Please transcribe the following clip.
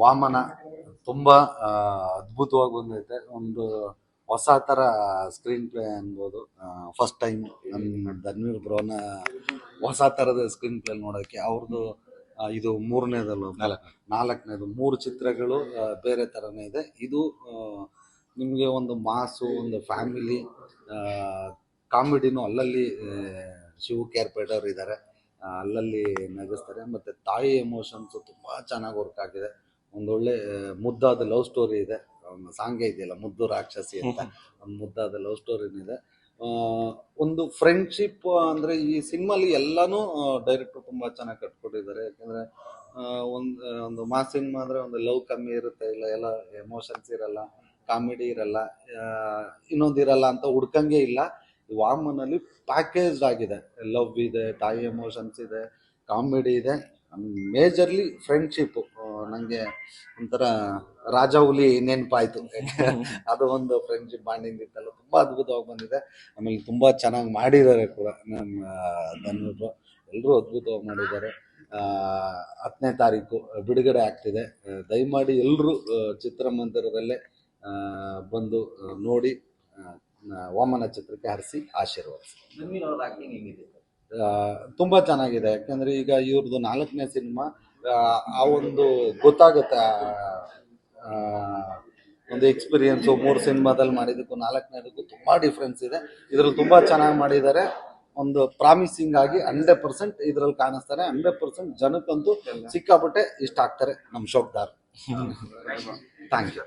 ವಾಮನ ತುಂಬಾ ಅದ್ಭುತವಾಗಿ ಬಂದೈತೆ. ಒಂದು ಹೊಸ ತರ ಸ್ಕ್ರೀನ್ ಪ್ಲೇ ಅನ್ಬೋದು. ಫಸ್ಟ್ ಟೈಮ್ ನನ್ನ ಧನ್ವೀರ್ ಬ್ರೋನ ಹೊಸ ತರದ ಸ್ಕ್ರೀನ್ ಪ್ಲೇ ನೋಡೋಕ್ಕೆ ಅವ್ರದ್ದು ಇದು ಮೂರನೇದಲ್ಲ ನಾಲ್ಕನೇದು. ಮೂರು ಚಿತ್ರಗಳು ಬೇರೆ ತರನೇ ಇದೆ. ಇದು ನಿಮಗೆ ಒಂದು ಮಾಸು ಒಂದು ಫ್ಯಾಮಿಲಿ ಕಾಮಿಡಿನೂ ಅಲ್ಲಲ್ಲಿ ಶಿವ ಶಿವು ಕೇರ್ಪೇಟ್ ಅವ್ರು ಇದ್ದಾರೆ ಅಲ್ಲಲ್ಲಿ ನಗಿಸ್ತಾರೆ. ಮತ್ತು ತಾಯಿ ಎಮೋಷನ್ಸು ತುಂಬ ಚೆನ್ನಾಗಿ ವರ್ಕ್ ಆಗಿದೆ. ಒಂದೊಳ್ಳೆ ಮುದ್ದಾದ ಲವ್ ಸ್ಟೋರಿ ಇದೆ. ಒಂದು ಸಾಂಗೇ ಇದೆಯಲ್ಲ ಮುದ್ದು ರಾಕ್ಷಸಿ ಅಂತ. ಒಂದು ಮುದ್ದಾದ ಲವ್ ಸ್ಟೋರಿನಿದೆ ಒಂದು ಫ್ರೆಂಡ್ಶಿಪ್ ಅಂದರೆ ಈ ಸಿನಿಮಾಲಿ ಎಲ್ಲನೂ ಡೈರೆಕ್ಟ್ರು ತುಂಬ ಚೆನ್ನಾಗಿ ಕಟ್ಕೊಟ್ಟಿದ್ದಾರೆ. ಯಾಕೆಂದರೆ ಒಂದು ಒಂದು ಮಾಸ್ ಸಿನಿಮಾ ಅಂದರೆ ಒಂದು ಲವ್ ಕಮ್ಮಿ ಇರುತ್ತೆ. ಇಲ್ಲ ಎಲ್ಲ ಎಮೋಷನ್ಸ್ ಇರಲ್ಲ ಕಾಮಿಡಿ ಇರಲ್ಲ ಇನ್ನೊಂದು ಇರಲ್ಲ ಅಂತ ಹುಡ್ಕಂಗೆ ಇಲ್ಲ. ವಾಮನಲ್ಲಿ ಪ್ಯಾಕೇಜ್ ಆಗಿದೆ. ಲವ್ ಇದೆ, ತಾಯಿ ಎಮೋಷನ್ಸ್ ಇದೆ ಕಾಮಿಡಿ ಇದೆ. ಮೇಜರ್ಲಿ ಫ್ರೆಂಡ್ಶಿಪ್ಪು ನನಗೆ ಒಂಥರ ರಾಜ ಹುಲಿ ನೆನಪಾಯ್ತು. ಅದು ಒಂದು ಫ್ರೆಂಡ್ಶಿಪ್ ಬಾಂಡಿಂಗ್ ಇತ್ತಲ್ಲ, ತುಂಬ ಅದ್ಭುತವಾಗಿ ಬಂದಿದೆ. ಆಮೇಲೆ ತುಂಬ ಚೆನ್ನಾಗಿ ಮಾಡಿದ್ದಾರೆ ಕೂಡ ನಮ್ಮ ಧನ್ವರು ಎಲ್ಲರೂ ಅದ್ಭುತವಾಗಿ ಮಾಡಿದ್ದಾರೆ. ಹತ್ತನೇ ತಾರೀಕು ಬಿಡುಗಡೆ ಆಗ್ತಿದೆ. ದಯಮಾಡಿ ಎಲ್ಲರೂ ಚಿತ್ರಮಂದಿರದಲ್ಲೇ ಬಂದು ನೋಡಿ ವಾಮನ ಚಿತ್ರಕ್ಕೆ ಹರಿಸಿ ಆಶೀರ್ವದಿಸಿ. ತುಂಬ ಚೆನ್ನಾಗಿದೆ. ಯಾಕಂದ್ರೆ ಈಗ ಇವ್ರದ್ದು ನಾಲ್ಕನೇ ಸಿನಿಮಾ ಆ ಒಂದು ಗೊತ್ತಾಗುತ್ತೆ ಒಂದು ಎಕ್ಸ್ಪೀರಿಯನ್ಸು ಮೂರು ಸಿನಿಮಾದಲ್ಲಿ ಮಾಡಿದ್ದಕ್ಕೂ ನಾಲ್ಕನೇದಕ್ಕೂ ತುಂಬಾ ಡಿಫ್ರೆನ್ಸ್ ಇದೆ. ಇದ್ರಲ್ಲಿ ತುಂಬಾ ಚೆನ್ನಾಗಿ ಮಾಡಿದ್ದಾರೆ. ಒಂದು ಪ್ರಾಮಿಸಿಂಗ್ ಆಗಿ ಹಂಡ್ರೆಡ್ ಪರ್ಸೆಂಟ್ ಇದ್ರಲ್ಲಿ ಕಾಣಿಸ್ತಾರೆ. ಹಂಡ್ರೆಡ್ ಪರ್ಸೆಂಟ್ ಜನಕ್ಕಂತೂ ಸಿಕ್ಕಾಪಟ್ಟೆ ಇಷ್ಟ ಆಗ್ತಾರೆ ನಮ್ಮ ಶೋಕ್ದಾರ್. Thank you